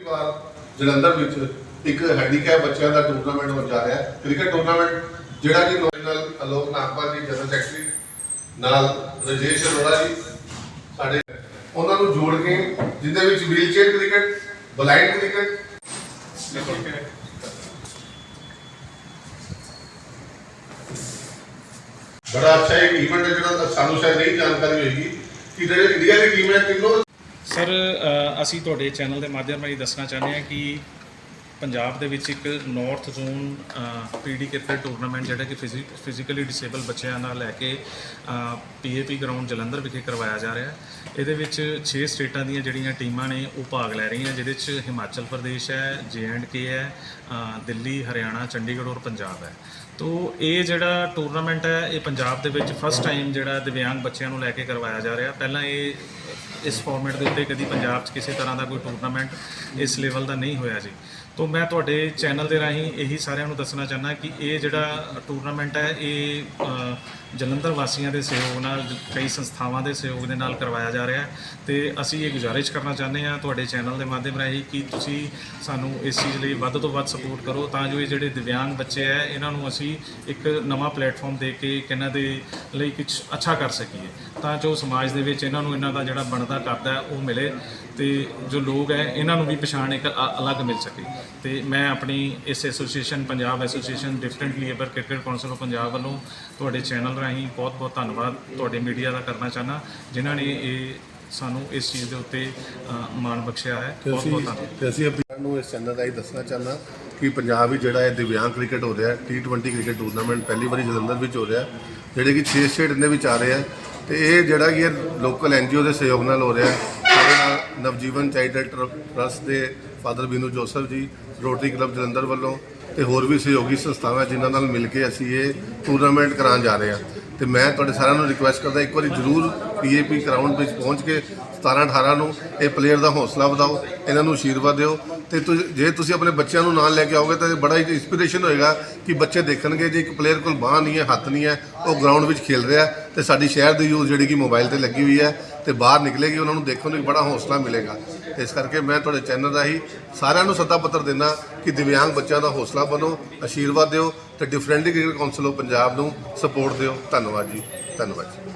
ਵਾਰ ਜਲੰਧਰ ਵਿੱਚ ਇੱਕ ਹੈਂਡੀਕੈਪ ਬੱਚਿਆਂ ਦਾ ਟੂਰਨਾਮੈਂਟ ਹੋ ਜਾ ਰਿਹਾ ਹੈ। ਕ੍ਰਿਕਟ ਟੂਰਨਾਮੈਂਟ ਜਿਹੜਾ ਕਿ ਨੋਰਨਲ ਅਲੋਕ ਨਾਗਪਾਲ ਜੀ, ਜਨਰਲ ਸੈਕਟਰੀ ਨਾਲ ਰਜੇਸ਼ ਅਰੋੜਾ ਜੀ, ਸਾਡੇ ਉਹਨਾਂ ਨੂੰ ਜੋੜ ਕੇ ਜਿੰਦੇ ਵਿੱਚ ਵੀਲਚੇਅਰ ਕ੍ਰਿਕਟ ਬਲਾਈਂਡ ਕ੍ਰਿਕਟ। ਬੜਾ ਅੱਛਾ ਇੱਕ ਇਵੈਂਟ ਹੈ ਜਿਹੜਾ ਸਾਨੂੰ ਸ਼ਾਇਦ ਨਹੀਂ ਜਾਣਕਾਰੀ ਹੋਏਗੀ ਕਿ ਜਿਹੜੇ ਇੰਡੀਆ ਦੀ ਟੀਮ ਹੈ, ਤਿੰਨੋਂ ਸਰ ਅਸੀਂ ਤੁਹਾਡੇ ਚੈਨਲ ਦੇ ਮਾਧਿਅਮ ਰਾਹੀਂ ਦੱਸਣਾ ਚਾਹੁੰਦੇ ਹਾਂ ਕਿ ਪੰਜਾਬ ਦੇ ਵਿੱਚ ਇੱਕ north zone PD cricket tournament ਜਿਹੜਾ ਕਿ ਫਿਜ਼ੀਕਲੀ ਡਿਸੇਬਲ ਬੱਚਿਆਂ ਨਾਲ ਲੈ ਕੇ ਪੀਏਪੀ ਗਰਾਊਂਡ ਜਲੰਧਰ ਵਿਖੇ ਕਰਵਾਇਆ ਜਾ ਰਿਹਾ ਹੈ। ਇਹਦੇ ਵਿੱਚ 6 ਸਟੇਟਾਂ ਦੀਆਂ ਜਿਹੜੀਆਂ ਟੀਮਾਂ ਨੇ, ਉਹ ਭਾਗ ਲੈ ਰਹੀਆਂ, ਜਿਹਦੇ ਵਿੱਚ ਹਿਮਾਚਲ ਪ੍ਰਦੇਸ਼ ਹੈ ਜੇ ਐਂਡ ਕੇ ਹੈ ਦਿੱਲੀ, ਹਰਿਆਣਾ, ਚੰਡੀਗੜ੍ਹ ਔਰ ਪੰਜਾਬ ਹੈ। ਤੋ ਇਹ ਜਿਹੜਾ ਟੂਰਨਾਮੈਂਟ ਹੈ, ਇਹ ਪੰਜਾਬ ਦੇ ਵਿੱਚ ਫਸਟ ਟਾਈਮ ਜਿਹੜਾ ਦਿਵਿਆਂਗ ਬੱਚਿਆਂ ਨੂੰ ਲੈ ਕੇ ਕਰਵਾਇਆ ਜਾ ਰਿਹਾ। ਪਹਿਲਾਂ ਇਹ ਇਸ ਫਾਰਮੈਟ ਦੇ ਉੱਤੇ ਕਦੀ ਪੰਜਾਬ 'ਚ ਕਿਸੇ ਤਰ੍ਹਾਂ ਦਾ ਕੋਈ ਟੂਰਨਾਮੈਂਟ ਇਸ ਲੈਵਲ ਦਾ ਨਹੀਂ ਹੋਇਆ ਜੀ। ਤੋ ਮੈਂ ਤੁਹਾਡੇ ਚੈਨਲ ਦੇ ਰਾਹੀਂ ਇਹੀ ਸਾਰਿਆਂ ਨੂੰ ਦੱਸਣਾ ਚਾਹੁੰਦਾ ਕਿ ਇਹ ਜਿਹੜਾ ਟੂਰਨਾਮੈਂਟ ਹੈ, ਇਹ ਜਲੰਧਰ ਵਾਸੀਆਂ ਦੇ ਸਹਿਯੋਗ ਨਾਲ, ਕਈ ਸੰਸਥਾਵਾਂ ਦੇ ਸਹਿਯੋਗ ਦੇ ਨਾਲ ਕਰਵਾਇਆ ਜਾ ਰਿਹਾ ਹੈ ਤੇ ਅਸੀਂ ਇਹ ਗੁਜ਼ਾਰਿਸ਼ ਕਰਨਾ ਚਾਹੁੰਦੇ ਹਾਂ ਤੁਹਾਡੇ ਚੈਨਲ ਦੇ ਮਾਧਿਅਮ ਰਾਹੀਂ ਕਿ ਤੁਸੀਂ ਸਾਨੂੰ ਇਸ ਚੀਜ਼ ਲਈ ਵੱਧ ਤੋਂ ਵੱਧ ਸਪੋਰਟ ਕਰੋ ਤਾਂ ਜੋ ਇਹ ਜਿਹੜੇ ਦਿਵਿਆਂਗ ਬੱਚੇ ਹੈ, ਇਹਨਾਂ ਨੂੰ ਅਸੀਂ ਇੱਕ ਨਵਾਂ ਪਲੇਟਫਾਰਮ ਦੇ ਕੇ ਇਹਨਾਂ ਦੇ ਲਈ ਕੁਝ ਅੱਛਾ ਕਰ ਸਕੀਏ। ਤਾਂ ਜੋ ਸਮਾਜ ਦੇ ਵਿੱਚ ਇਹਨਾਂ ਨੂੰ ਇਹਨਾਂ ਦਾ ਜਿਹੜਾ ਬਣਦਾ ਕਰਦਾ ਉਹ ਮਿਲੇ ਤੇ ਜੋ ਲੋਕ ਹੈ, ਇਹਨਾਂ ਨੂੰ ਵੀ ਪਛਾਣ ਇੱਕ ਅ- ਅਲੱਗ ਮਿਲ ਸਕੇ। ਤੇ ਮੈਂ ਆਪਣੀ ਇਸ association Punjab association differently able cricket council of Punjab ਵੱਲੋਂ ਤੁਹਾਡੇ ਚੈਨਲ ਰਾਹੀਂ ਬਹੁਤ-ਬਹੁਤ ਧੰਨਵਾਦ ਤੁਹਾਡੇ ਮੀਡੀਆ ਦਾ ਕਰਨਾ ਚਾਹਨਾ ਜਿਨ੍ਹਾਂ ਨੇ ਇਹ ਸਾਨੂੰ ਇਸ ਚੀਜ਼ ਦੇ ਉੱਤੇ ਮਾਣ ਬਖਸ਼ਿਆ ਹੈ। ਬਹੁਤ-ਬਹੁਤ ਧੰਨਵਾਦ। ਤੇ ਅਸੀਂ ਆਪਣੇ ਨੂੰ ਇਸ ਚੈਨਲ ਰਾਹੀਂ ਦੱਸਣਾ ਚਾਹੁੰਦਾ ਕਿ ਪੰਜਾਬ ਵਿੱਚ ਜਿਹੜਾ ਇਹ ਦਿਵਿਆਂਗ ਕ੍ਰਿਕਟ ਹੋ ਰਿਹਾ ਹੈ T20 ਕ੍ਰਿਕਟ ਟੂਰਨਾਮੈਂਟ ਪਹਿਲੀ ਵਾਰੀ ਜਲੰਧਰ ਵਿੱਚ ਹੋ ਰਿਹਾ ਹੈ, ਜਿਹੜੇ ਕਿ 6 ਸਟੇਟ ਦੇ ਵਿੱਚ ਆ ਰਹੇ ਆ ਤੇ ਇਹ ਜਿਹੜਾ ਕਿ ਲੋਕਲ ਐਨਜੀਓ ਦੇ ਸਹਿਯੋਗ ਨਾਲ ਹੋ ਰਿਹਾ ਹੈ ਨਵਜੀਵਨ ਚੈਰੀਟੇਬਲ ਟਰਸਟ ਦੇ father Binu Joseph ji, Rotary club Jalandhar ਵੱਲੋਂ ਤੇ ਹੋਰ ਵੀ ਸਹਿਯੋਗੀ ਸੰਸਥਾਵਾਂ ਜਿਨ੍ਹਾਂ ਨਾਲ ਮਿਲ ਕੇ ਅਸੀਂ ਇਹ ਟੂਰਨਾਮੈਂਟ ਕਰਾਉਣ ਜਾ ਰਹੇ ਹਾਂ। ਤੇ ਮੈਂ ਤੁਹਾਡੇ ਸਾਰਿਆਂ ਨੂੰ ਰਿਕੁਐਸਟ ਕਰਦਾ, ਇੱਕ ਵਾਰੀ ਜਰੂਰ ਪੀਏਪੀ ਗਰਾਊਂਡ ਵਿੱਚ ਪਹੁੰਚ ਕੇ 17 18 ਨੂੰ ਇਹ ਪਲੇਅਰ ਦਾ ਹੌਸਲਾ ਵਧਾਓ, ਇਹਨਾਂ ਨੂੰ ਆਸ਼ੀਰਵਾਦ ਦਿਓ ਤੇ ਤੁ- ਜੇ ਤੁਸੀਂ ਆਪਣੇ ਬੱਚਿਆਂ ਨੂੰ ਨਾਲ ਲੈ ਕੇ ਆਓਗੇ ਤਾਂ ਬੜਾ ਹੀ ਇੰਸਪੀਰੇਸ਼ਨ ਹੋਏਗਾ ਕਿ ਬੱਚੇ ਦੇਖਣਗੇ ਜੇ ਇੱਕ ਪਲੇਅਰ ਕੋਲ ਬਾਹ ਨਹੀਂ ਹੈ, ਹੱਥ ਨਹੀਂ ਹੈ, ਉਹ ਗਰਾਊਂਡ ਵਿੱਚ ਖੇਲ ਰਿਹਾ ਤੇ ਸਾਡੀ ਸ਼ਹਿਰ ਦੀ ਯੂਥ ਜਿਹੜੀ ਕਿ ਮੋਬਾਈਲ ਤੇ ਲੱਗੀ ਹੋਈ ਹੈ ਤੇ ਬਾਹਰ ਨਿਕਲੇਗੀ, ਉਹਨਾਂ ਨੂੰ ਦੇਖਣ ਨੂੰ ਇੱਕ ਬੜਾ ਹੌਸਲਾ ਮਿਲੇਗਾ। ਤੇ ਇਸ ਕਰਕੇ ਮੈਂ ਤੁਹਾਡੇ ਚੈਨਲ ਰਾਹੀਂ ਸਾਰਿਆਂ ਨੂੰ ਸੱਦਾ ਪੱਤਰ ਦਿੰਦਾ ਕਿ ਦਿਵਿਆਂਗ ਬੱਚਿਆਂ ਦਾ ਹੌਸਲਾ ਬਣੋ ਆਸ਼ੀਰਵਾਦ ਦਿਓ ਤੇ differently cricket council of Punjab ਨੂੰ ਸਪੋਰਟ ਦਿਓ। ਧੰਨਵਾਦ ਜੀ ਧੰਨਵਾਦ ਜੀ।